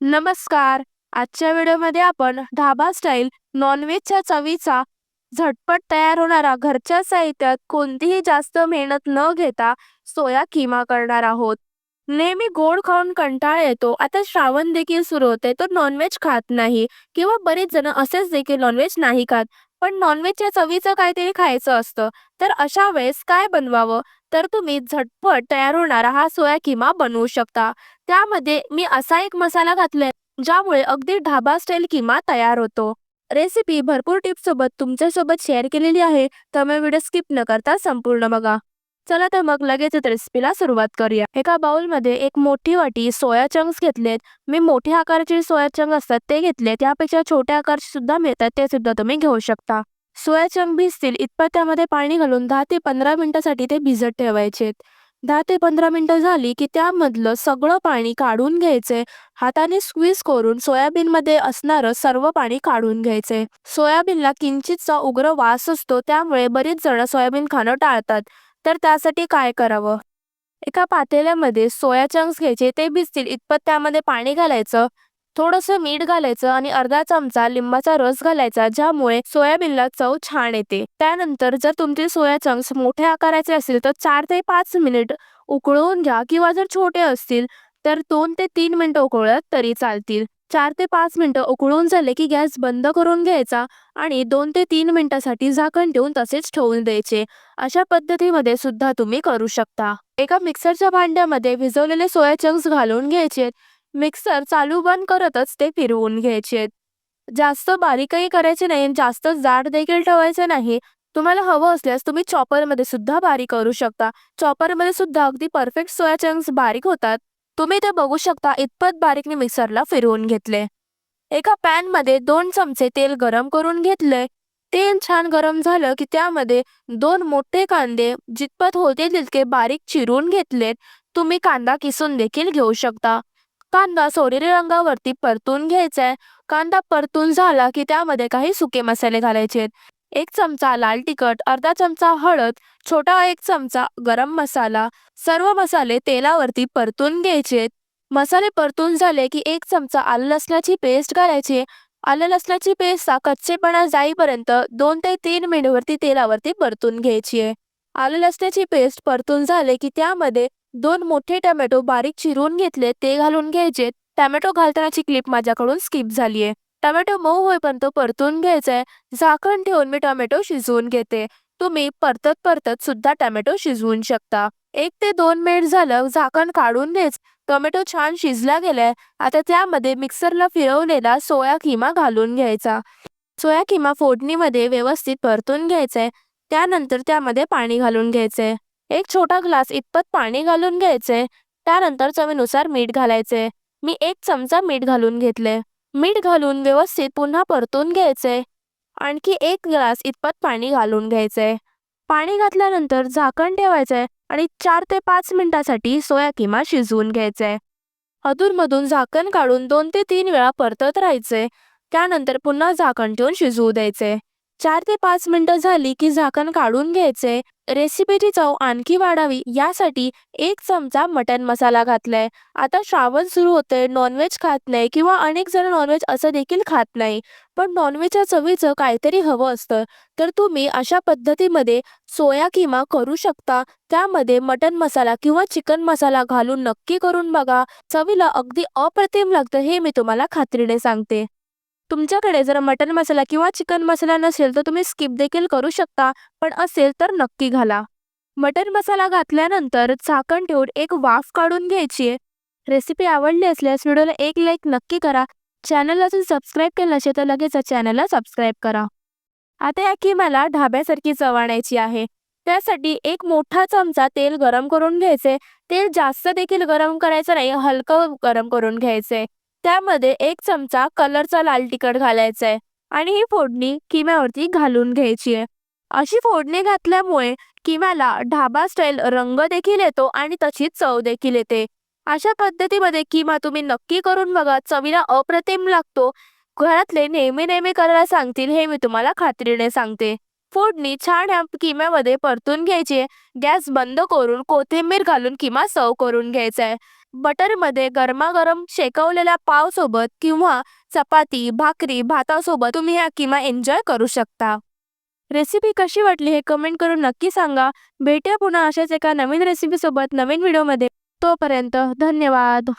नमस्कार. आजच्या व्हिडिओमध्ये आपण ढाबा स्टाईल नॉनव्हेजच्या चवीचा झटपट तयार होणारा घरच्या साहित्यात कोणतीही जास्त मेहनत न घेता सोया किमा करणार आहोत. नेहमी गोड खाऊन कंटाळ येतो. आता श्रावण देखील सुरू होते तो नॉनव्हेज खात नाही. किंवा बरेच जण असेच देखील नॉनव्हेज नाही खात. पण नॉनव्हेजच्या चवीचं काहीतरी खायचं असतं. तर अशा वेळेस काय बनवावं? तर तुम्ही झटपट तयार होणारा हा सोया किमा बनवू शकता. त्यामध्ये मी असा एक मसाला घातलाय ज्यामुळे अगदी ढाबा स्टाईल किमा तयार होतो. रेसिपी भरपूर टिप्स सोबत तुमच्यासोबत शेअर केलेली आहे. त्यामुळे व्हिडिओ स्किप न करता संपूर्ण बघा. चला तर मग लगेचच रेसिपीला सुरुवात करूया. एका बाउलमध्ये एक मोठी वाटी सोया चंक्स घेतलेत. मी मोठ्या आकाराचे सोया चंक असतात ते घेतले त्यापेक्षा छोट्या आकारचे सुद्धा मिळतात ते सुद्धा तुम्ही घेऊ शकता. सोया चंक भिजतील. इतपत त्यामध्ये पाणी घालून दहा ते पंधरा मिनिटासाठी ते भिजत ठेवायचे दहा ते पंधरा मिनिटं झाली की त्यामधलं सगळं पाणी काढून घ्यायचे. हाताने स्क्वीज करून सोयाबीनमध्ये असणारं सर्व पाणी काढून घ्यायचे. सोयाबीनला किंचितचा उग्र वास असतो त्यामुळे बरीच जण सोयाबीन खाणं टाळतात. तर त्यासाठी काय करावं? एका पातेल्यामध्ये सोया चंक्स घ्यायचे ते भिजतील इतपत त्यामध्ये पाणी घालायचं थोडंसं मीठ घालायचं आणि अर्धा चमचा लिंबाचा रस घालायचा ज्यामुळे सोयाबीनला चव छान येते. त्यानंतर जर तुमचे सोया चंक्स मोठे आकाराचे असतील तर चार ते पाच मिनिट उकळवून घ्या किंवा जर छोटे असतील तर दोन ते तीन मिनिटं उकळत तरी चालतील. चार ते पाच मिनटं उकळून झाले की गॅस बंद करून घ्यायचा आणि दोन ते तीन मिनिटासाठी झाकण ठेवून तसेच ठेवून द्यायचे. अशा पद्धतीमध्ये सुद्धा तुम्ही करू शकता. एका मिक्सरच्या भांड्यामध्ये भिजवलेले सोया चंक्स घालून घ्यायचे. मिक्सर चालू बंद करतच ते फिरवून घ्यायचे. जास्त बारीकही करायचे नाही जास्त जाड देखील ठेवायचे नाही. तुम्हाला हवं असल्यास तुम्ही चॉपरमध्ये सुद्धा बारीक करू शकता. चॉपरमध्ये सुद्धा अगदी परफेक्ट सोया चंक्स बारीक होतात. तुम्ही ते बघू शकता इतपत बारीकने मिक्सरला फिरवून घेतले. एका पॅनमध्ये दोन चमचे तेल गरम करून घेतले तेल छान गरम झालं की त्यामध्ये दोन मोठे कांदे जितपत होते तितके बारीक चिरून घेतलेत. तुम्ही कांदा किसून देखील घेऊ शकता. कांदा सोनेरी रंगावरती परतून घ्यायचाय. कांदा परतून झाला की त्यामध्ये काही सुके मसाले घालायचे एक चमचा लाल तिखट अर्धा चमचा हळद छोटा एक चमचा गरम मसाला. सर्व मसाले तेलावरती परतून घ्यायचे. मसाले परतून झाले की एक चमचा आलं लसणाची पेस्ट घालायची. आलं लसणाची पेस्ट कच्चेपणा जाईपर्यंत दोन ते तीन मिनिटवरती तेलावरती परतून घ्यायची आहे. आलं लसणाची पेस्ट परतून झाले की त्यामध्ये दोन मोठे टमॅटो बारीक चिरून घेतले ते घालून घ्यायचे. टॅमॅटो घालतानाची क्लिप माझ्याकडून स्किप झाली आहे. टमॅटो मऊ होईपर्यंत परतून घ्यायचं. आहे झाकण ठेवून मी टोमॅटो शिजवून घेते. तुम्ही परतत परतत सुद्धा टमॅटो शिजवून शकता. एक ते दोन मिनिट झालं झाकण काढून घ्यायच. टोमॅटो छान शिजला गेलाय. आता त्यामध्ये मिक्सरला फिरवलेला सोया किमा घालून घ्यायचा. सोया किमा फोडणीमध्ये व्यवस्थित परतून घ्यायचंय त्यानंतर त्यामध्ये पाणी घालून घ्यायचंय एक छोटा ग्लास इतपत पाणी घालून घ्यायचंय त्यानंतर चवीनुसार मीठ घालायचंय मी एक चमचा मीठ घालून घेतले. मीठ घालून व्यवस्थित पुन्हा परतून घ्यायचे. आणखी एक ग्लास इतपत पाणी घालून घ्यायचे. पाणी घातल्यानंतर झाकण ठेवायचे आणि चार ते पाच मिनिटासाठी सोया किमा शिजवून घ्यायचे. अधूनमधून झाकण काढून दोन ते तीन वेळा परतत राहायचे. त्यानंतर पुन्हा झाकण ठेवून शिजवू द्यायचे. चार ते पाच मिनटं झाली की झाकण काढून घ्यायचे. रेसिपीची चव आणखी वाढावी यासाठी एक चमचा मटन मसाला घातलाय. आता श्रावण सुरू होते नॉनव्हेज खात नाही किंवा अनेक जण नॉनव्हेज असं देखील खात नाही. पण नॉनव्हेजच्या चवीचं काहीतरी हवं असतं. तर तुम्ही अशा पद्धतीमध्ये सोया किमा करू शकता. त्यामध्ये मटन मसाला किंवा चिकन मसाला घालून नक्की करून बघा. चवीला अगदी अप्रतिम लागतं हे मी तुम्हाला खात्रीने सांगते. तुमच्याकडे जर मटन मसाला किंवा चिकन मसाला नसेल तर तुम्ही स्किप देखील करू शकता पण असेल तर नक्की घाला. मटन मसाला घातल्यानंतर झाकण ठेवून एक वाफ काढून घ्यायची रेसिपी आवडली असल्यास व्हिडिओला एक लाईक नक्की करा. चॅनलला अजून सबस्क्राईब केलं नसेल तर लगेच चॅनलला सबस्क्राईब करा. आता या किमाला मला ढाब्यासारखी चव आणायची आहे. त्यासाठी एक मोठा चमचा तेल गरम करून घ्यायचे. तेल जास्त देखील गरम करायचं नाही हलकं गरम करून घ्यायचे. त्यामध्ये एक चमचा कलरचा लाल तिखट घालायचा आहे आणि ही फोडणी किम्यावरती घालून घ्यायची आहे. अशी फोडणी घातल्यामुळे किम्याला ढाबा स्टाईल रंग देखील येतो आणि तशीच चव देखील येते. अशा पद्धतीमध्ये किमा तुम्ही नक्की करून बघा चवीला अप्रतिम लागतो. घरातले नेहमी नेहमी करायला सांगतील हे मी तुम्हाला खात्रीने सांगते. फोडणी छान ह्या किम्यामध्ये परतून घ्यायची गॅस बंद करून कोथिंबीर घालून किमा सर्व करून घ्यायचा आहे. बटरमध्ये गरमागरम शेकवलेल्या पावसोबत किंवा चपाती भाकरी भातासोबत तुम्ही हा किमा एन्जॉय करू शकता. रेसिपी कशी वाटली हे कमेंट करून नक्की सांगा. भेटूया पुन्हा अशाच एका नवीन रेसिपीसोबत नवीन व्हिडिओमध्ये तोपर्यंत धन्यवाद.